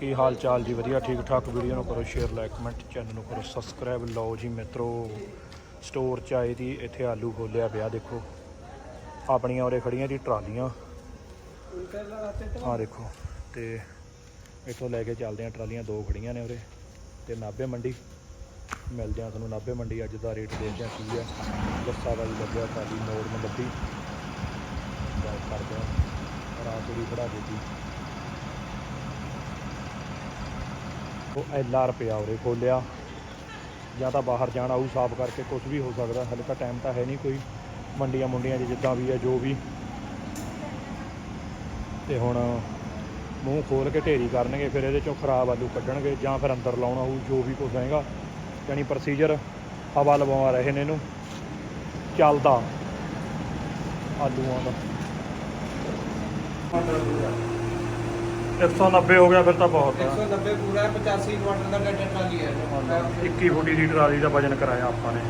ਕੀ ਹਾਲ ਚਾਲ ਜੀ? ਵਧੀਆ, ਠੀਕ ਠਾਕ। ਵੀਡੀਓ ਨੂੰ ਕਰੋ ਸ਼ੇਅਰ ਲਾਈਕ ਕਮੈਂਟ ਚੈਨਲ ਨੂੰ ਕਰੋ ਸਬਸਕ੍ਰਾਈਬ ਲਓ ਜੀ ਮਿੱਤਰੋ ਸਟੋਰ ਚ ਆਏ ਦੀ ਇੱਥੇ ਆਲੂ ਖੋਲਿਆ ਪਿਆ, ਦੇਖੋ। ਆਪਣੀਆਂ ਉਰੇ ਖੜੀਆਂ ਜੀ, ਟਰਾਲੀਆਂ। ਆਹ ਦੇਖੋ, ਤੇ ਇੱਥੋਂ ਲੈ ਕੇ ਚੱਲਦੇ ਆ ਟਰਾਲੀਆਂ ਦੋ ਖੜੀਆਂ ਨੇ ਉਰੇ। ਤੇ ਨਾਭੇ ਮੰਡੀ, ਮਿਲਦੇ ਆ ਤੁਹਾਨੂੰ। ਨਾਭੇ ਮੰਡੀ ਅੱਜ ਦਾ ਰੇਟ ਦੇਖਦੇ ਆ ਕੀ ਹੈ ਦੱਸਾ ਵਾਲੀ ਲੱਗਿਆ ਟਰਾਲੀ ਮੋੜ ਨੂੰ ਲੱਭੀ ਕਰਦੇ ਆ ਰਾਤ ਦੀ ਖੜਾ ਦਿੱਤੀ। ਉਹ ਐਲਆਰ ਪਿਆ ਉਰੇ ਖੋਲਿਆ। ਜਾਂ ਤਾਂ ਬਾਹਰ ਜਾਣਾ ਉਹ ਸਾਫ਼ ਕਰਕੇ ਕੁਝ ਵੀ ਹੋ ਸਕਦਾ, ਹਲੇ ਤਾਂ ਟਾਈਮ ਤਾਂ ਹੈ ਨਹੀਂ ਕੋਈ। ਮੰਡੀਆਂ ਮੁੰਡੀਆਂ 'ਚ ਜਿੱਦਾਂ ਵੀ ਹੈ, ਜੋ ਵੀ। ਤੇ ਹੁਣ ਮੂੰਹ ਖੋਲ ਕੇ ਢੇਰੀ ਕਰਨਗੇ, ਫਿਰ ਇਹਦੇ ਚੋਂ ਖਰਾਬ ਆਲੂ ਕੱਢਣਗੇ, ਜਾਂ ਫਿਰ ਅੰਦਰ ਲਾਉਣਾ ਹੋਊ, ਜੋ ਵੀ ਕੁਝ ਹੈਗਾ ਯਾਨੀ ਪ੍ਰੋਸੀਜਰ ਹਵਾ ਲਵਾਉਣਾ ਰਹੇ ਨੇ ਇਹਨੂੰ। ਚੱਲਦਾ। ਆਲੂਆਂ ਦਾ। 190 ਹੋ ਗਿਆ ਫਿਰ ਤਾਂ ਬਹੁਤ ਹੈ 190 ਪੂਰਾ 85 ਕੁਆਟਰ ਦਾ ਡੈਡ ਟਰਾਲੀ ਹੈ। 21 ਫੁੱਟੀ ਦੀ ਟਰਾਲੀ ਦਾ ਵਜਨ ਕਰਾਇਆ ਆਪਾਂ ਨੇ।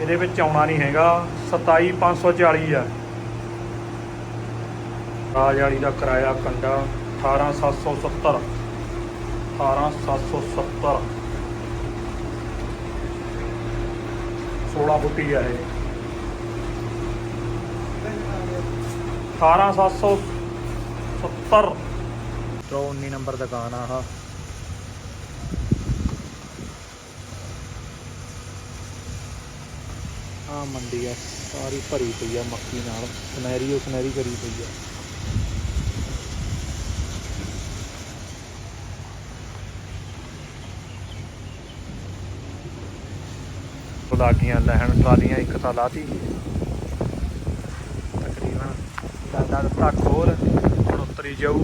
ਇਹਦੇ ਵਿੱਚ ਆਉਣਾ ਨਹੀਂ ਹੈਗਾ 27540 ਆ। ਰਾਜ ਵਾਲੀ ਦਾ ਕਿਰਾਇਆ ਕੰਡਾ 18770 18770 16 ਫੁੱਟੀ ਆ ਇਹ। 18770 ਤੋਂ 19 ਨੰਬਰ ਦੁਕਾਨ ਆ ਆਹ। ਆ ਮੰਡੀ ਆ, ਸਾਰੀ ਭਰੀ ਪਈ ਆ ਮੱਕੀ ਨਾਲ। ਸੁਨਹਿਰੀ, ਉਹ ਸੁਨਹਿਰੀ ਕਰੀ ਪਈ ਆ। ਲਾਗੀਆਂ ਲੈਣ ਟਰਾਲੀਆਂ ਇੱਕ ਤਾਂ ਲਾਤੀ। ਤਕਰੀਬਨ ਦਾਦਾ ਦਿੱਤਾ ਖੋਲ ਉਤਰੀ ਜਾਊ।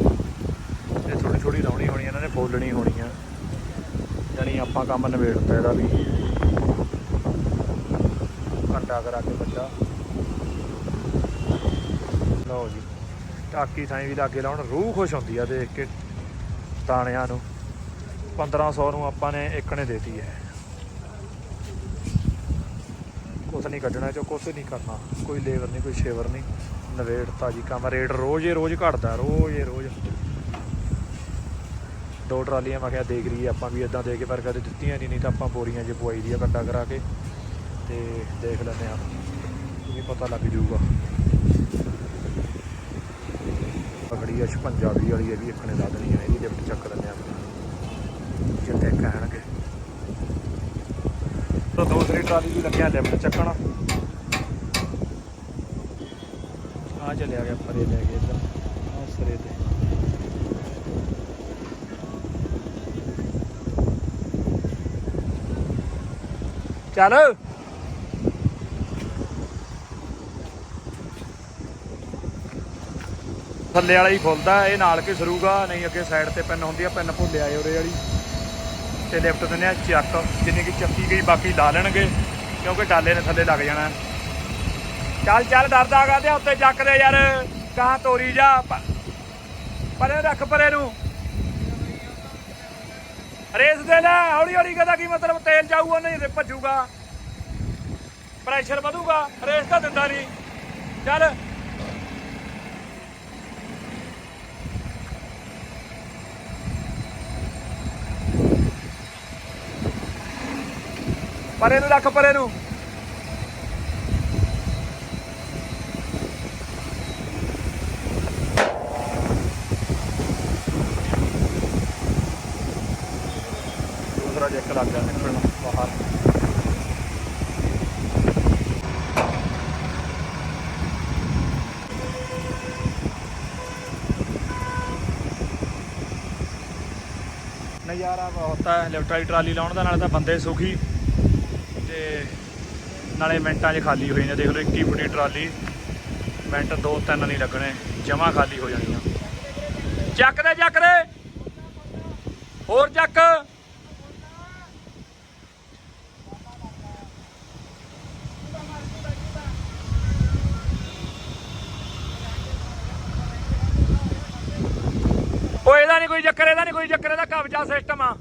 ਇਹ ਥੋੜੀ ਥੋੜੀ ਲਾਉਣੀ ਹੋਣੀ, ਇਹਨਾਂ ਨੇ ਫੋਲਣੀ ਹੋਣੀ ਆ। ਯਾਨੀ ਆਪਾਂ ਕੰਮ ਨਿਬੇੜਤਾ ਇਹਦਾ ਵੀ। ਘੰਟਾ ਕਰਾ ਕੇ ਬੱਚਾ। ਲਓ ਜੀ ਟਾਕੀ ਥਾਈ ਵੀ ਲਾਗੇ ਲਾਉਣ, ਰੂਹ ਖੁਸ਼ ਹੁੰਦੀ ਆ ਦੇਖ ਕੇ ਦਾਣਿਆਂ ਨੂੰ। 1500 ਨੂੰ ਆਪਾਂ ਨੇ ਇੱਕ ਨੇ ਦੇਤੀ ਹੈ। ਕੁਛ ਨਹੀਂ ਕੱਢਣਾ ਚੋ ਕੁਛ ਨਹੀਂ ਕਰਨਾ। ਕੋਈ ਲੇਬਰ ਨਹੀਂ, ਕੋਈ ਸ਼ੇਵਰ ਨਹੀਂ। ਨਵੇੜਤਾ ਜੀ ਕੰਮ, ਰੇਟ ਰੋਜ਼ ਹੀ ਰੋਜ਼ ਘਟਦਾ, ਰੋਜ਼ ਹੀ ਰੋਜ਼। ਦੋ ਟਰਾਲੀਆਂ ਮੈਂ ਕਿਹਾ ਦੇਖ ਰਹੀ ਆਪਾਂ ਵੀ ਇਦਾਂ ਦੇ ਕੇ, ਪਰ ਕਦੇ ਦਿੱਤੀਆਂ ਨਹੀਂ ਨਹੀਂ ਤਾਂ ਆਪਾਂ ਬੋਰੀਆਂ 'ਚ ਪਵਾਈ ਦੀ ਆ ਕੰਡਾ ਕਰਾ ਕੇ। ਤੇ ਦੇਖ ਲੈਂਦੇ ਆ ਇਹ ਪਤਾ ਲੱਗ ਜੂਗਾ ਪਕੜੀ ਆ 56 ਵੀਹ ਵਾਲੀ ਇਹ ਵੀ ਇੱਕ ਨੇ ਲਾ ਦੇਣੀ ਆ, ਇਹਦੀ ਲਿਫਟ ਚੱਕ ਲੈਂਦੇ ਆ ਜਿੱਤੇ ਕਹਿਣਗੇ। ਤਾਂ ਦੂਸਰੀ ਟਰਾਲੀ ਵੀ ਲੱਗਿਆ ਲਿਫਟ ਚੱਕਣਾ। ਆ ਚੱਲਿਆ ਗਿਆ ਪਰੇ ਲੈ ਕੇ ਇੱਧਰ। ਆ ਸਰੇ ਤੇ। ਚੱਲ। ਥੱਲੇ ਵਾਲਾ ਹੀ ਖੁੱਲਦਾ, ਇਹ ਨਾਲ ਕੇ ਸਰੂਗਾ, ਨਹੀਂ ਅੱਗੇ ਸਾਈਡ ਤੇ ਪੈਨ ਹੁੰਦੀ ਆ ਪੈਨ ਭੁੱਲੇ ਆਏ ਉਰੇ ਵਾਲੀ। ਤੇ ਲਿਫਟ ਦਿੰਦੇ ਆ ਚੱਕ, ਜਿੰਨੀ ਕਿ ਚੱਕੀ ਗਈ, ਬਾਕੀ ਲਾ ਲੈਣਗੇ, ਕਿਉਂਕਿ ਡਾਲੇ ਨੇ ਥੱਲੇ ਲੱਗ ਜਾਣਾ। ਚੱਲ ਚੱਲ ਡਰਦਾ ਗਾ ਤੇ ਉੱਤੇ ਚੱਕ ਦੇ ਯਾਰ ਕਹਾਂ ਤੋਰੀ ਜਾ, ਪ- ਪਰੇ ਰੱਖ ਪਰੇ ਨੂੰ। ਰੇਸ ਦੇ ਲੈ, ਹੌਲੀ ਹੌਲੀ, ਕਹਦਾ ਕੀ ਮਤਲਬ ਤੇਲ ਜਾਊਗਾ, ਨਹੀਂ ਭੱਜੂਗਾ। ਪ੍ਰੈਸ਼ਰ ਵਧੂਗਾ, ਰੇਸ ਤਾਂ ਦਿੰਦਾ ਨਹੀਂ। ਚੱਲ। ਪਰੇ ਨੂੰ ਰੱਖ ਪਰੇ ਨੂੰ। ਦੂਸਰਾ ਜੈਕ ਲੱਗ ਗਿਆ ਨਿਕਲਣ ਬਾਹਰ। ਨਜ਼ਾਰਾ ਬਹੁਤ ਹੈ ਲਿਫਟ ਟਰਾਲੀ ਲਾਉਣ ਦਾ, ਨਾਲੇ ਤਾਂ ਬੰਦੇ ਸੁਖੀ। ਤੇ ਨਾਲੇ ਮਿੰਟਾਂ 'ਚ ਖਾਲੀ ਹੋ ਜਾਂਦੀ ਦੇਖ ਲਓ 21 ਫੁੱਟੀ ਟਰਾਲੀ, ਮਿੰਟ ਦੋ ਤਿੰਨ ਨਹੀਂ ਲੱਗਣੇ, ਜਮਾ ਖਾਲੀ ਹੋ ਜਾਣੀਆਂ। ਚੱਕ ਦੇ ਚੱਕ ਦੇ! ਹੋਰ ਚੱਕ! ਇਹਦਾ ਨਹੀਂ ਕੋਈ ਚੱਕਰ, ਇਹਦਾ ਨਹੀਂ ਕੋਈ ਚੱਕਰ, ਇਹਦਾ ਕਬਜ਼ਾ ਸਿਸਟਮ ਆ।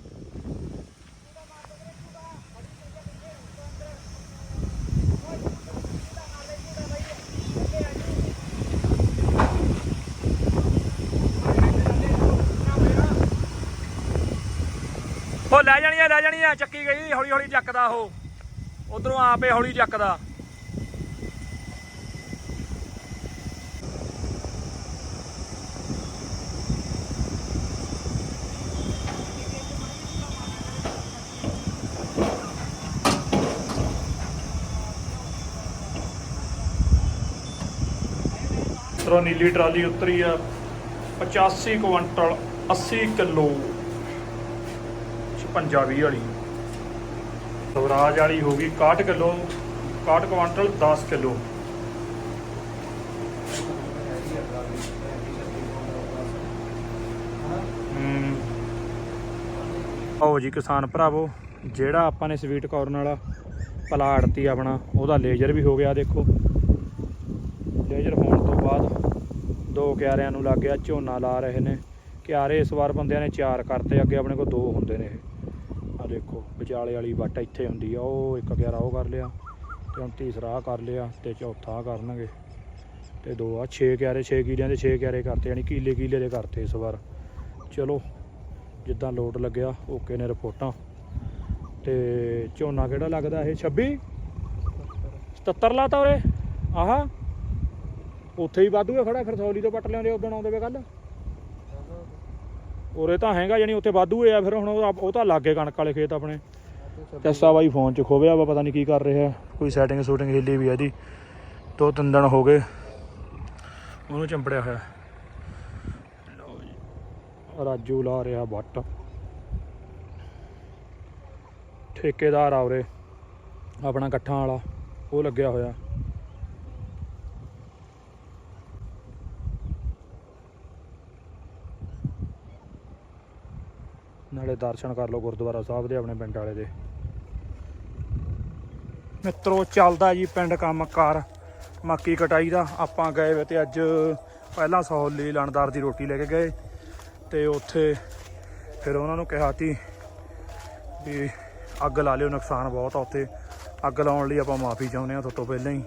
ਉਹ ਲੈ ਜਾਣੀ ਆ, ਲੈ ਜਾਣੀ ਆ, ਚੱਕੀ ਗਈ ਹੌਲੀ ਹੌਲੀ ਚੱਕਦਾ ਉਹ। ਉਧਰੋਂ ਆਪੇ ਹੌਲੀ ਚੱਕਦਾ। ਤਰੋ ਨੀਲੀ ਟਰਾਲੀ ਉਤਰੀ ਆ 85 ਕੁਇੰਟਲ 80 ਕਿਲੋ 56 ਵੀਹ ਵਾਲੀ। ਸਵਰਾਜ ਵਾਲੀ ਹੋ ਗਈ 61 ਕਿਲੋ 61 ਕੁਇੰਟਲ 10 ਕਿਲੋ। ਆਓ ਜੀ ਕਿਸਾਨ ਭਰਾਵੋ, ਜਿਹੜਾ ਆਪਾਂ ਨੇ ਸਵੀਟ ਕਾਰਨ ਵਾਲਾ ਪਲਾਟ ਤੀ ਆਪਣਾ, ਉਹਦਾ ਲੇਜ਼ਰ ਵੀ ਹੋ ਗਿਆ, ਦੇਖੋ। 200 ਕਿਆਰਿਆਂ ਨੂੰ ਲੱਗ ਗਿਆ, ਝੋਨਾ ਲਾ ਰਹੇ ਨੇ। ਕਿਆਰੇ ਇਸ ਵਾਰ ਬੰਦਿਆਂ ਨੇ ਚਾਰ ਕਰਤੇ, ਅੱਗੇ ਆਪਣੇ ਕੋਲ ਦੋ ਹੁੰਦੇ ਨੇ ਇਹ। ਆ ਦੇਖੋ, ਵਿਚਾਲੇ ਵਾਲੀ ਵੱਟ ਇੱਥੇ ਹੁੰਦੀ ਆ, ਉਹ ਇੱਕ ਕਿਆਰਾ ਉਹ ਕਰ ਲਿਆ ਤੇ ਹੁਣ ਤੀਸਰਾ ਕਰ ਲਿਆ ਤੇ ਚੌਥਾ ਕਰਨਗੇ। ਤੇ ਦੋ ਆ, ਛੇ ਕਿਆਰੇ, ਛੇ ਕਿਲਿਆਂ ਦੇ ਛੇ ਕਿਆਰੇ ਕਰਤੇ, ਯਾਨੀ ਕਿਲੇ ਕਿਲੇ ਦੇ ਕਰਤੇ ਇਸ ਵਾਰ। ਚਲੋ, ਜਿੱਦਾਂ ਲੋਡ ਲੱਗਿਆ, ਓਕੇ ਨੇ ਰਿਪੋਰਟਾਂ। ਤੇ ਝੋਨਾ ਕਿਹੜਾ ਲੱਗਦਾ ਇਹ? 26 77 ਲਾਤਾ ਉਰੇ? ਆਹਾ। ਉੱਥੇ ਹੀ ਵਾਧੂ ਹੈ ਖੜਾ, ਫਿਰ ਖਰਸੌਲੀ ਤੋਂ ਪੱਟ ਲਿਆਉਂਦੇ ਉਦੋਂ ਆਉਂਦੇ ਵੇ ਕੱਲ ਉਰੇ ਤਾਂ ਹੈਗਾ ਜਾਨੀ ਉੱਥੇ ਵਾਧੂ ਹੈ ਫਿਰ ਹੁਣ ਉਹ ਉਹ ਤਾਂ ਲਾਗੇ ਕਣਕ ਵਾਲੇ ਖੇਤ ਆਪਣੇ। ਟੈਸਾ ਬਾਈ ਫੋਨ 'ਚ ਖੋਵਿਆ ਵਾ, ਪਤਾ ਨਹੀਂ ਕੀ ਕਰ ਰਿਹਾ। ਕੋਈ ਸੈਟਿੰਗ ਸ਼ੂਟਿੰਗ ਹਿੱਲੀ ਵੀ ਆ ਇਹਦੀ। ਦੋ ਤਿੰਨ ਦਿਨ ਹੋ ਗਏ, ਉਹਨੂੰ ਚੰਪੜਿਆ ਹੋਇਆ। ਲਓ ਜੀ, ਰਾਜੂ ਲਾ ਰਿਹਾ ਵੱਟ। ਠੇਕੇਦਾਰ ਆ ਉਰੇ, ਆਪਣਾ ਇਕੱਠਾਂ ਵਾਲਾ, ਉਹ ਲੱਗਿਆ ਹੋਇਆ। ਨਾਲੇ ਦਰਸ਼ਨ ਕਰ ਲਓ ਗੁਰਦੁਆਰਾ ਸਾਹਿਬ ਦੇ ਆਪਣੇ ਪਿੰਡ ਵਾਲੇ ਦੇ। ਮਿੱਤਰੋ, ਚੱਲਦਾ ਜੀ ਪਿੰਡ ਕੰਮ ਕਾਰ ਮੱਕੀ ਕਟਾਈ ਦਾ, ਆਪਾਂ ਗਏ ਵੇ ਤੇ ਅੱਜ ਪਹਿਲਾਂ ਸੌਲੀ ਲਣਦਾਰ ਦੀ ਰੋਟੀ ਲੈ ਕੇ ਗਏ ਤੇ ਉੱਥੇ ਫਿਰ ਉਹਨਾਂ ਨੂੰ ਕਿਹਾ ਤੀ ਵੀ ਅੱਗ ਲਾ ਲਿਓ, ਨੁਕਸਾਨ ਬਹੁਤ ਆ ਉੱਥੇ। ਅੱਗ ਲਾਉਣ ਲਈ ਆਪਾਂ ਮਾਫੀ ਚਾਹੁੰਦੇ ਆ ਤੁਹਾਡੇ ਤੋਂ ਪਹਿਲਾਂ ਹੀ,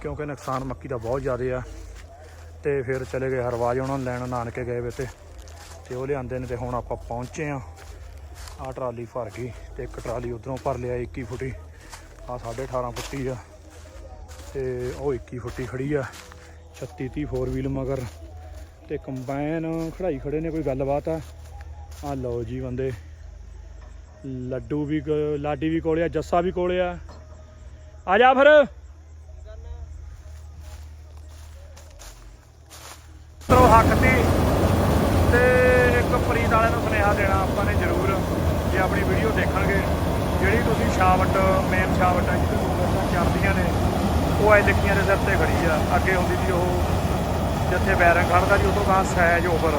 ਕਿਉਂਕਿ ਨੁਕਸਾਨ ਮੱਕੀ ਦਾ ਬਹੁਤ ਜ਼ਿਆਦਾ ਆ। ਤੇ ਫਿਰ ਚਲੇ ਗਏ ਹਰਵਾਜ ਉਹਨਾਂ ਨੂੰ ਲੈਣ ਨਾਨਕੇ ਗਏ ਵੇ ਤੇ। ਤੇ ਉਹ ਲਿਆਂਦੇ ਨੇ ਤੇ ਹੁਣ ਆਪਾਂ ਪਹੁੰਚੇ ਆ ਆ ਟਰਾਲੀ ਭਰ ਗਈ ਤੇ ਇੱਕ ਟਰਾਲੀ ਉਧਰੋਂ ਭਰ ਲਿਆ 21 ਫੁੱਟੀ। ਆ 18.5 ਫੁੱਟੀ ਆ ਤੇ ਉਹ 21 ਫੁੱਟੀ ਖੜੀ ਆ। 36 30 ਫੋਰ ਵੀਲ ਮਗਰ। ਤੇ ਕੰਬਾਈਨ ਖੜਾਈ ਖੜੇ ਨੇ ਕੋਈ ਗੱਲਬਾਤ ਆ? ਆ ਲਓ ਜੀ ਬੰਦੇ। ਲੱਡੂ ਵੀ ਲਾਡੀ ਵੀ ਕੋਲੇ ਆ ਜੱਸਾ ਵੀ ਕੋਲੇ ਆ। ਆ ਜਾ ਫਿਰ। ਤਰੋ ਹੱਕ ਤੀ ਤੇ ਇੱਕ ਪ੍ਰੀਤ ਵਾਲਿਆਂ ਨੂੰ ਸੁਨੇਹਾ ਦੇਣਾ ਆਪਾਂ ਨੇ ਜ਼ਰੂਰ, ਜੇ ਆਪਣੀ ਵੀਡੀਓ ਦੇਖਣਗੇ ਜਿਹੜੀ ਤੁਸੀਂ ਸ਼ਾਵਟ ਮੇਨ ਸ਼ਾਵਟ ਹੈ ਜਿੱਥੇ ਤੋਂ ਬੱਸਾਂ ਚੱਲਦੀਆਂ ਨੇ, ਉਹ ਐ ਲਿਖੀਆਂ ਦੇ ਸਿਰ ਤੇ ਖੜੀ ਆ। ਅੱਗੇ ਹੁੰਦੀ ਸੀ ਉਹ, ਜਿੱਥੇ ਬੈਰੰਗ ਖੜਦਾ ਜੀ ਉਦੋਂ ਗਾਂ ਸਹਿਜ ਓਵਰ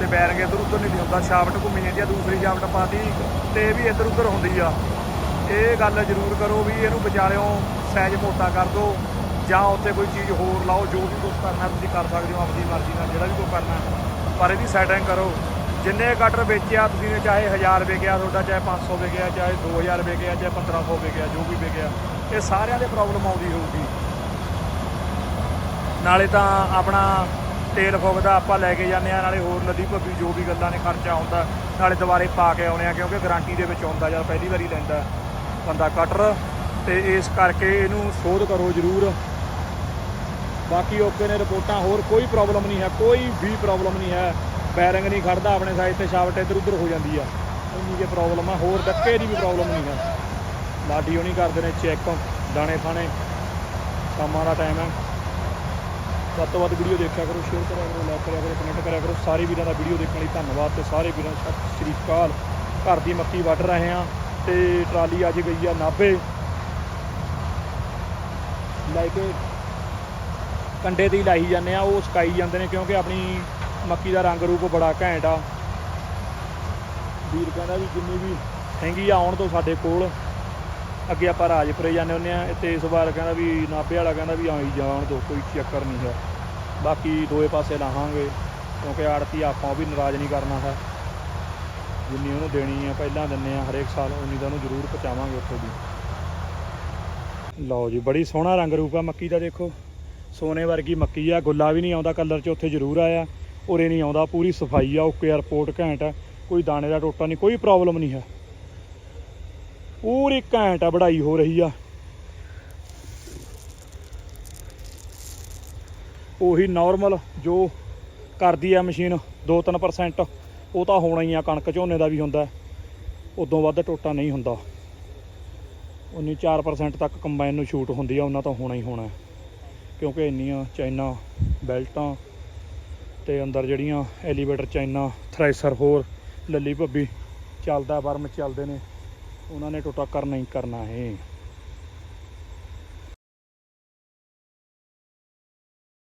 ਤੇ ਬੈਰੰਗ ਇੱਧਰ ਉੱਧਰ ਨਹੀਂ ਹੁੰਦਾ ਸ਼ਾਫਟ ਘੁੰਮੀ ਜਾਂਦੀ ਆ, ਦੂਸਰੀ ਸ਼ਾਫਟ ਪਾਤੀ, ਤੇ ਇਹ ਵੀ ਇੱਧਰ ਉੱਧਰ ਹੁੰਦੀ ਆ। ਇਹ ਗੱਲ ਜ਼ਰੂਰ ਕਰੋ ਵੀ ਇਹਨੂੰ ਵਿਚਾਲਿਓਂ, ਸਹਿਜ ਮੋਟਾ ਕਰ ਦਿਓ ਜਾਂ ਉੱਤੇ ਕੋਈ ਚੀਜ਼ ਹੋਰ ਲਾਓ, ਜੋ ਵੀ ਕੁਝ ਕਰਨਾ ਤੁਸੀਂ ਕਰ ਸਕਦੇ ਹੋ, ਆਪਣੀ ਮਰਜ਼ੀ ਨਾਲ, ਜਿਹੜਾ ਵੀ ਕੋਈ ਕਰਨਾ। ਪਰ ਇਹਦੀ ਸੈਟਿੰਗ ਕਰੋ। ਜਿੰਨੇ ਕਟਰ ਵੇਚਿਆ, ਤੁਸੀਂ ਨੇ ਚਾਹੇ 1000 ਵਿਕਿਆ ਤੁਹਾਡਾ, ਚਾਹੇ 500 ਵਿਕਿਆ ਚਾਹੇ 2000 ਵਿਕਿਆ ਚਾਹੇ 1500 ਵਿਕਿਆ ਜੋ ਵੀ ਵਿਕਿਆ ਇਹ ਸਾਰਿਆਂ ਦੇ ਪ੍ਰੋਬਲਮ ਆਉਂਦੀ ਹੋਊਗੀ। ਨਾਲੇ ਤਾਂ ਆਪਣਾ ਤੇਲ ਫੁੱਕਦਾ, ਆਪਾਂ ਲੈ ਕੇ ਜਾਂਦੇ ਆ ਨਾਲੇ ਹੋਰ ਲੱਦੀ ਭੱਬੀ ਜੋ ਵੀ ਗੱਲਾਂ ਨੇ, ਖਰਚਾ ਹੁੰਦਾ ਨਾਲੇ ਦੁਬਾਰੇ ਪਾ ਕੇ ਆਉਣੇ ਆ ਕਿਉਂਕਿ ਗਾਰੰਟੀ ਦੇ ਵਿੱਚ ਆਉਂਦਾ, ਜਦ ਪਹਿਲੀ ਵਾਰੀ ਲੈਂਦਾ ਬੰਦਾ ਕਟਰ ਤੇ ਇਸ ਕਰਕੇ ਇਹਨੂੰ ਸੋਧ ਕਰੋ ਜ਼ਰੂਰ। ਬਾਕੀ ਓਕੇ ਨੇ ਰਿਪੋਰਟਾਂ, ਹੋਰ ਕੋਈ ਪ੍ਰੋਬਲਮ ਨਹੀਂ ਹੈ, ਕੋਈ ਵੀ ਪ੍ਰੋਬਲਮ ਨਹੀਂ ਹੈ। ਬੈਰਿੰਗ ਨਹੀਂ ਖੜਦਾ, ਆਪਣੇ ਸਾਈਜ਼ ਤੇ ਸ਼ਾਫਟ ਇੱਧਰ ਉੱਧਰ ਹੋ ਜਾਂਦੀ ਆ। ਇੰਨੀ ਕੇ ਪ੍ਰੋਬਲਮ ਆ, ਹੋਰ ਡੱਕੇ ਦੀ ਵੀ ਪ੍ਰੋਬਲਮ ਨਹੀਂ ਆ। ਲਾਡੀ ਉਹ ਨਹੀਂ ਕਰਦੇ ਨੇ ਚੈੱਕ ਦਾਣੇ ਖਾਣੇ, ਕੰਮਾਂ ਦਾ ਟਾਈਮ ਹੈ ਵੱਧ ਤੋਂ ਵੱਧ ਵੀਡੀਓ ਦੇਖਿਆ ਕਰੋ ਸ਼ੇਅਰ ਕਰਿਆ ਕਰੋ ਲਾਈਕ ਕਰਿਆ ਕਰੋ ਕਮੈਂਟ ਕਰਿਆ ਕਰੋ। ਸਾਰੇ ਵੀਰਾਂ ਦਾ ਵੀਡੀਓ ਦੇਖਣ ਲਈ ਧੰਨਵਾਦ ਤੇ ਸਾਰੇ ਵੀਰਾਂ ਨੂੰ ਸਤਿ ਸ਼੍ਰੀ ਅਕਾਲ। ਘਰ ਦੀ ਮੱਕੀ ਵੱਢ ਰਹੇ ਆ ਤੇ ਟਰਾਲੀ ਅੱਜ ਗਈ ਆ ਨਾਭੇ। ਲੈ ਕੇ ਕੰਡੇ ਤੇ ਹੀ ਲਾਈ ਜਾਂਦੇ ਆ, ਉਹ ਸਕਾਈ ਜਾਂਦੇ ਨੇ ਕਿਉਂਕਿ ਆਪਣੀ ਮੱਕੀ ਦਾ ਰੰਗ ਰੂਪ ਬੜਾ ਘੈਂਟ ਆ। ਵੀਰ ਕਹਿੰਦਾ ਵੀ ਜਿੰਨੀ ਵੀ ਹੈਂਗੀ ਆਉਣ ਤੋਂ ਸਾਡੇ ਕੋਲ। ਅੱਗੇ ਆਪਾਂ ਰਾਜਪੁਰੇ ਜਾਂਦੇ ਹੁੰਦੇ ਆ ਤੇ ਇਸ ਵਾਰ ਕਹਿੰਦਾ ਵੀ ਨਾਭੇ ਵਾਲਾ ਕਹਿੰਦਾ ਵੀ ਆਈ ਜਾਣ ਦੋ, ਕੋਈ ਚੱਕਰ ਨਹੀਂ ਹੈ। ਬਾਕੀ ਦੋਏ ਪਾਸੇ ਲਾਹਾਂਗੇ, ਕਿਉਂਕਿ ਆੜਤੀ ਆਪਾਂ ਉਹ ਵੀ ਨਾਰਾਜ਼ ਨਹੀਂ ਕਰਨਾ ਹੈ। ਜਿੰਨੀ ਉਹਨੂੰ ਦੇਣੀ ਆ, ਪਹਿਲਾਂ ਦਿੰਨੇ ਆ, ਹਰੇਕ ਸਾਲ ਉਨੀ ਦਾ ਉਹਨੂੰ ਜ਼ਰੂਰ ਪਹੁੰਚਾਵਾਂਗੇ ਉੱਥੋਂ ਦੀ। ਲਓ ਜੀ, ਬੜੀ ਸੋਹਣਾ ਰੰਗ ਰੂਪ ਆ ਮੱਕੀ ਦਾ, ਦੇਖੋ। ਸੋਨੇ ਵਰਗੀ ਮੱਕੀ ਆ, ਗੁੱਲਾ ਵੀ ਨਹੀਂ ਆਉਂਦਾ, ਕਲਰ 'ਚ ਉੱਥੇ ਜ਼ਰੂਰ ਆਇਆ। ਉਰੇ ਨਹੀਂ ਆਉਂਦਾ, ਪੂਰੀ ਸਫ਼ਾਈ ਆ, ਓਕੇ ਰਿਪੋਰਟ ਘੈਂਟ ਆ, ਕੋਈ ਦਾਣੇ ਦਾ ਟੋਟਾ ਨਹੀਂ, ਕੋਈ ਪ੍ਰੋਬਲਮ ਨਹੀਂ ਹੈ। ਪੂਰੀ ਘੈਂਟ ਆ ਬੜਾਈ ਹੋ ਰਹੀ ਆ। ਉਹੀ ਨਾਰਮਲ ਜੋ ਕਰਦੀ ਆ ਮਸ਼ੀਨ 2-3% ਉਹ ਤਾਂ ਹੋਣਾ ਹੀ ਆ, ਕਣਕ ਝੋਨੇ ਦਾ ਵੀ ਹੁੰਦਾ ਉਦੋਂ ਵੱਧ ਟੋਟਾ ਨਹੀਂ ਹੁੰਦਾ। ਉਨੀ 4% ਤੱਕ ਕੰਬਾਈਨ ਨੂੰ ਛੂਟ ਹੁੰਦੀ ਆ, ਉਹਨਾਂ ਤਾਂ ਹੋਣਾ ਹੀ ਹੋਣਾ ਕਿਉਂਕਿ ਇੰਨੀਆਂ, ਚਾਈਨਾ ਬੈਲਟਾਂ ਤੇ ਅੰਦਰ ਜਿਹੜੀਆਂ ਐਲੀਵੇਟਰ ਚਾਈਨਾ ਥ੍ਰੈਸ਼ਰ ਹੋਰ ਲੱਲੀ ਭੱਬੀ ਚੱਲਦਾ, ਵਰਮ ਚੱਲਦੇ ਨੇ, ਉਹਨਾਂ ਨੇ ਟੋਟਾ ਕਰਨਾ ਹੀ ਕਰਨਾ ਹੈ।